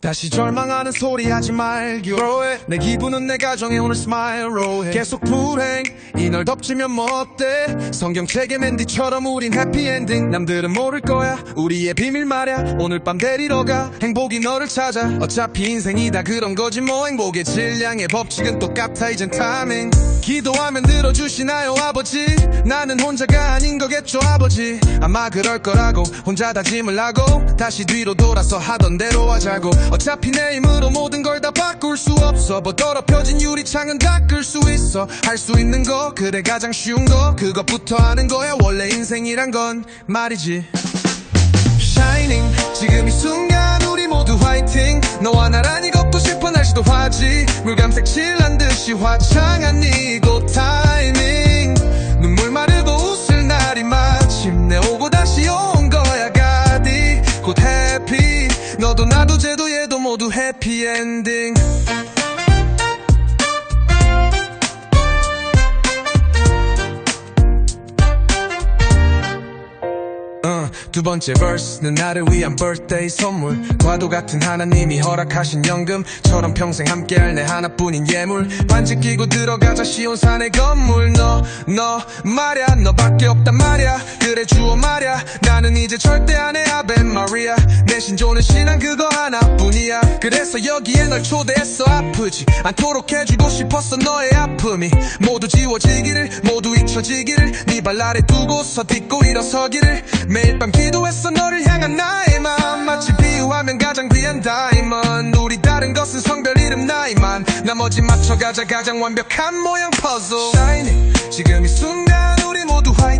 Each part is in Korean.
다시 절망하는 소리 하지 말기로 내 기분은 내 가정에 오늘 스마일로 해. 계속 불행. 이 널 덮치면 뭐 어때? 성경책의 맨디처럼 우린 해피엔딩 남들은 모를 거야. 우리의 비밀 말야. 오늘 밤 데리러 가. 행복이 너를 찾아. 어차피 인생이 다 그런 거지 뭐. 행복의 질량의 법칙은 똑같아. 이젠 타밍 기도하면 들어주시나요 아버지? 나는 혼자가 아닌 거겠죠 아버지? 아마 그럴 거라고 혼자 다짐을 하고 다시 뒤로 돌아서 하던 대로 하자고. 어차피 내 힘으로 모든 걸 다 바꿀 수 없어. 뭐 더럽혀진 유리창은 닦을 수 있어. 할 수 있는 거 그래 가장 쉬운 거. 그것부터 하는 거야 원래 인생이란 건. 말이지. Shining 지금 이 순간 우리 모두 화이팅. 너와 나란히 걷고 싶어 날씨도 화지. 물감색 칠한 듯이 화창한 이곳 타이밍. 눈물 마르고 웃을 날이 마침내 오고 다시 온 거야 가디. 곧 해피. 너도 나도 쟤도 얘도 모두 해피엔딩 어, 두 번째 verse는 나를 위한 birthday 선물. 과도 같은 하나님이 허락하신 연금처럼 평생 함께할 내 하나뿐인 예물. 반지 끼고 들어가자 시온산의 건물. 너 너 말야 너밖에 없단 말야. 그래 주어 말야 나는 이제 절대 안해 아벤 마리아. 내 신조는 신앙 그거 하나뿐이야. 그래서 여기에 널 초대했어 아프지 않도록 해주고 싶었어 너의 아픔이. 모두 지워지기를 모두 잊혀지기를 네발 아래 두고서 딛고 일어서기를 매일 밤 기도했어 너를 향한 나의 마음. 마치 비유하면 가장 귀한 다이먼. 우리 다른 것은 성별 이름 나이만. 나머지 맞춰가자 가장 완벽한 모양 퍼즐. Shining. 지금 이 순간 우리 모두 화이팅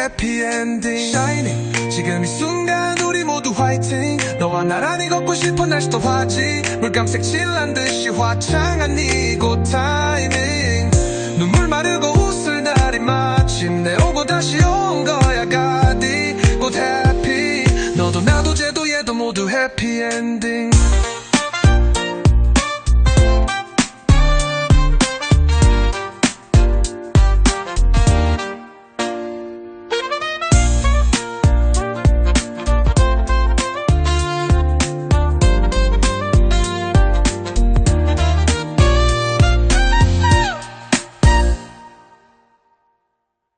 해피엔딩 Shining. 지금 이 순간 우리 모두 화이팅. 너와 나란히 걷고 싶어 날씨도 화지. 물감색 칠한 듯이 화창한 이곳 타이밍 눈물 마르고 웃을 날이 마침내 오고 다시 온 거야 가디. 곧 해피 너도 나도 쟤도 얘도 모두 해피엔딩